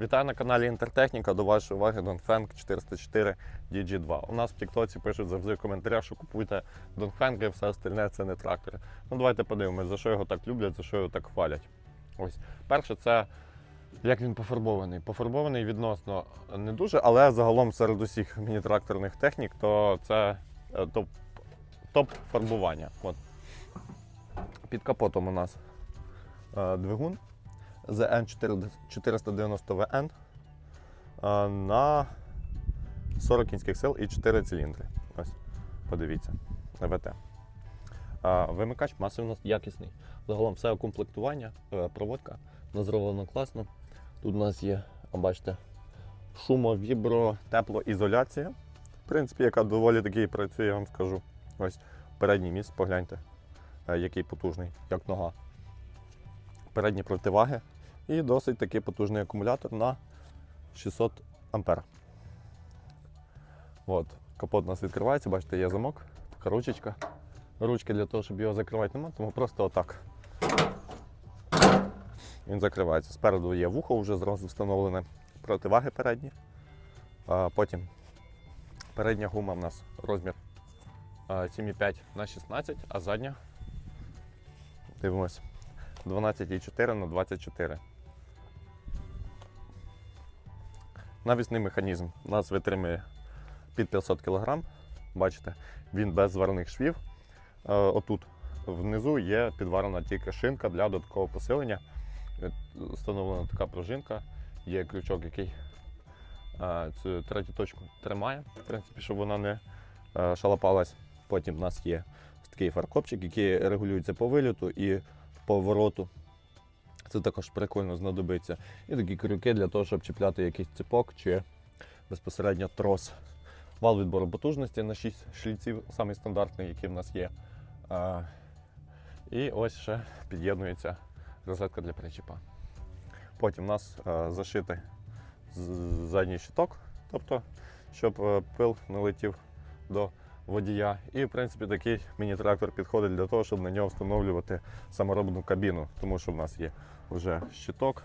Вітаю на каналі Інтертехніка. До вашої уваги Dongfeng 404 DG2. У нас в Тіктоці пишуть завжди в коментарях, що купуйте Dongfeng і все остальне це не трактори. Ну давайте подивимось, за що його так люблять, за що його так хвалять. Ось перше, це як він пофарбований. Пофарбований відносно не дуже, але загалом серед усіх міні-тракторних технік, то це е, топ, топ фарбування. От. Під капотом у нас е, двигун. ZN 490VN на 40 кінських сил і 4 циліндри. Ось, подивіться, ВТ. Вимикач масив у нас якісний. Загалом все укомплектування, е, проводка вона класно. Тут у нас є, бачите, шумо, вібро, теплоізоляція. В принципі, яка доволі таки працює, я вам скажу. Ось передній міст, погляньте, е, який потужний, як нога. Передні противаги і досить таки потужний акумулятор на 600 ампер. От, капот у нас відкривається, бачите, є замок, така ручечка. Ручки для того, щоб його закривати немає, тому просто отак. Він закривається. Спереду є вухо вже зразу встановлене, противаги передні. А потім передня гума в нас розмір 7,5 на 16, а задня дивимось 12,4 на 24. Навісний механізм нас витримує під 500 кг. Бачите, він без зварних швів. Е, Отут внизу є підварена тільки шинка для додаткового посилення. Е, Встановлена така пружинка, є крючок, який е, цю третю точку тримає, в принципі, щоб вона не шалапалась. Потім в нас є такий фаркопчик, який регулюється по виліту і повороту. Це також прикольно знадобиться. І такі крюки для того, щоб чіпляти якийсь ципок чи безпосередньо трос. Вал відбору потужності на 6 шліців, самий стандартний, який в нас є. А, і ось ще під'єднується розетка для причіпа. Потім у нас а, зашитий з- задній щиток, тобто, щоб е, пил не летів до водія. І, в принципі, такий міні-трактор підходить для того, щоб на нього встановлювати саморобну кабіну, тому що в нас є вже щиток.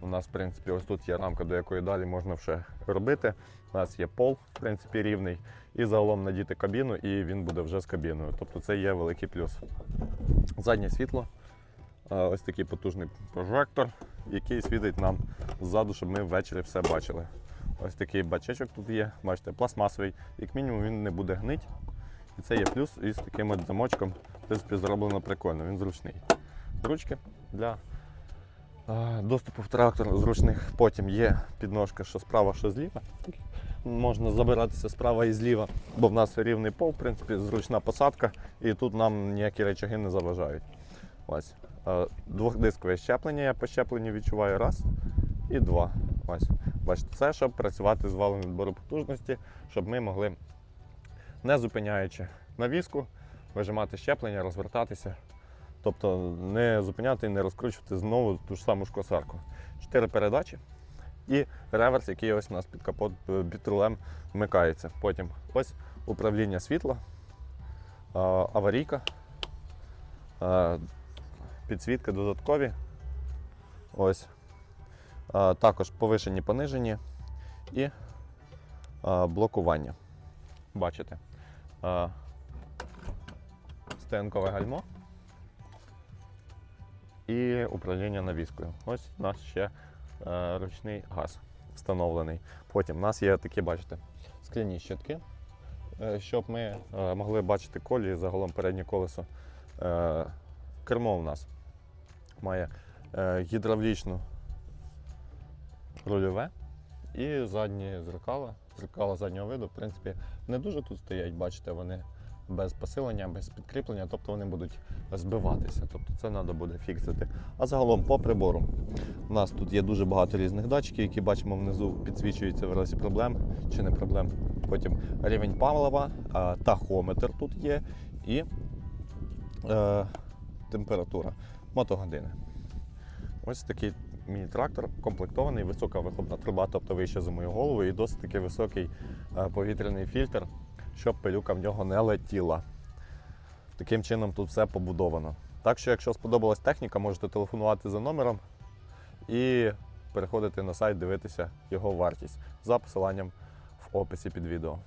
У нас, в принципі, ось тут є рамка, до якої далі можна вже робити. У нас є пол, в принципі, рівний, і загалом надіти кабіну, і він буде вже з кабіною. Тобто це є великий плюс. Заднє світло, ось такий потужний прожектор, який світить нам ззаду, щоб ми ввечері все бачили. Ось такий бачечок тут є, бачите, пластмасовий, як мінімум він не буде гнить. І це є плюс із таким от замочком. В принципі, зроблено прикольно, він зручний. Ручки для доступу в трактор зручних. Потім є підножка, що справа, що зліва. Можна забиратися справа і зліва, бо в нас рівний пол, в принципі, зручна посадка, і тут нам ніякі речаги не заважають. Ось. Двохдискове щеплення, я по щепленню відчуваю раз і два. Ось. Бачите, це щоб працювати з валом відбору потужності, щоб ми могли, не зупиняючи навіску, вижимати щеплення, розвертатися. Тобто не зупиняти і не розкручувати знову ту ж саму ж косарку. Чотири передачі і реверс, який ось у нас під капот е, під вмикається. Потім ось управління світла, аварійка, підсвітки додаткові. Ось. Також повишені, понижені і блокування. Бачите. Стоянкове гальмо і управління навіскою. Ось у нас ще е, ручний газ встановлений. Потім у нас є такі, бачите, скляні щитки, е, щоб ми е, могли бачити колії, загалом переднє колесо. Кермо у нас має гідравлічну рульове і задні зеркала. Зеркала заднього виду, в принципі, не дуже тут стоять, бачите, вони без посилення, без підкріплення, тобто вони будуть збиватися. Тобто це треба буде фіксити. А загалом по прибору. У нас тут є дуже багато різних датчиків, які бачимо внизу, підсвічуються в разі проблем чи не проблем. Потім рівень палива, тахометр тут є і е, температура мотогодини. Ось такий міні-трактор комплектований, висока вихлопна труба, тобто вище за мою голову, і досить таки високий е, повітряний фільтр, щоб пилюка в нього не летіла. Таким чином тут все побудовано. Так що, якщо сподобалась техніка, можете телефонувати за номером і переходити на сайт, дивитися його вартість за посиланням в описі під відео.